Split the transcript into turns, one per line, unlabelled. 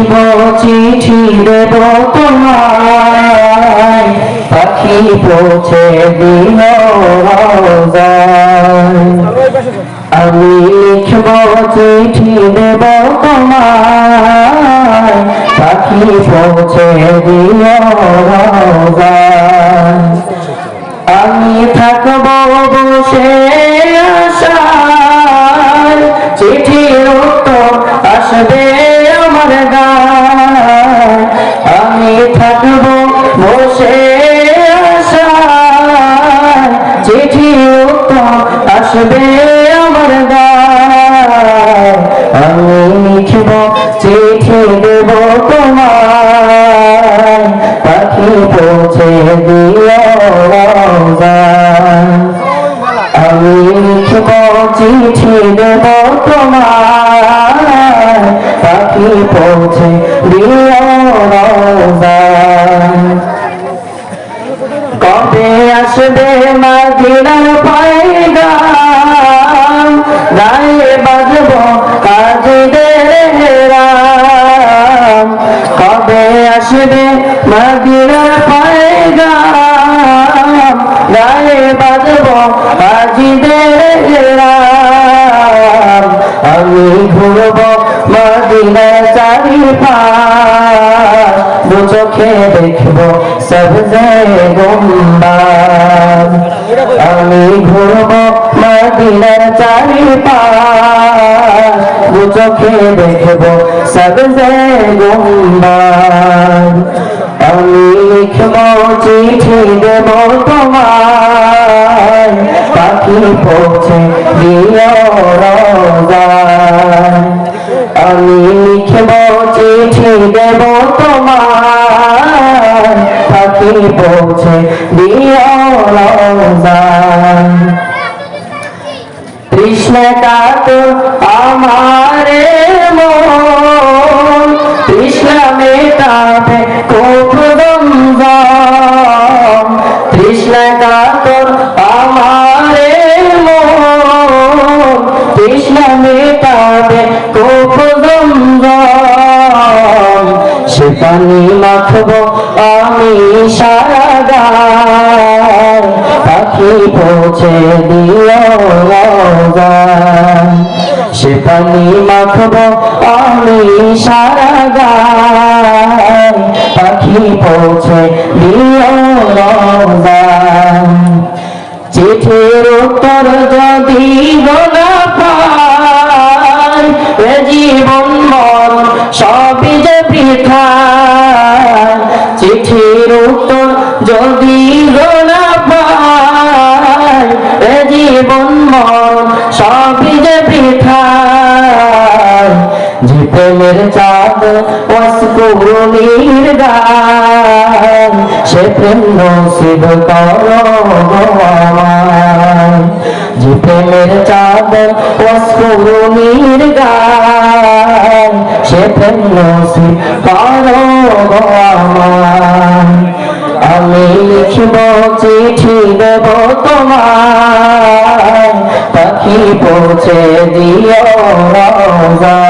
লিখব চিঠি দেব তোমায়। পাখি পৌঁছে রোজায়। আমি লিখব চিঠি, দেব তোমায়। পাখি পৌঁছে রোজায়। আমি থাকব বসে আশায়। চিঠির উত্তর আসবে আসবে আমার আমি লিখব, চিঠি দেব তোমায়। পাখি পৌঁছে দিও আমি লিখব, চিঠি দেব তোমায়। পাখি পৌঁছে মাদিনার পায়গাম, গায়ে বাজব কাজীদের রাম। আমি ঘুরব মদিনার চারি পাশ দু চোখে দেখব সবজে গুম্বাদ। আমি ঘুরব মদিনার চারি পাশ দু চোখে দেখব সবজে গুম্বাদ। আমি লিখব চিঠি দেব তোমায়। পাখি পৌঁছে দিও আমি লিখব চিঠি দেব তোমায়। পাখি পৌঁছে দিও রোজায়। কৃষ্ণটা তো আমারে মন। কৃষ্ণ মেটাবে খুব গঙ্গম কৃষ্ণটা তো আমারে মন। কৃষ্ণ মেটাবে গঙ্গম সে পানি মাখবো আমি সারা পাখি পৌঁছে দিও সে পানি মাখব, আমি সারা গান পাখি পৌঁছে দিও চিঠির উত্তর যদি গোলা পায় প্রেমের চাঁদ ওয়াসকুরুনির গান, সে প্রেম নসিব করো যে প্রেমের চাঁদ ওয়াসকুরুনির গান, সে প্রেম নসিব করো আমি লিখব চিঠি দেব তোমায় পাখি পৌঁছে দিও রোজায়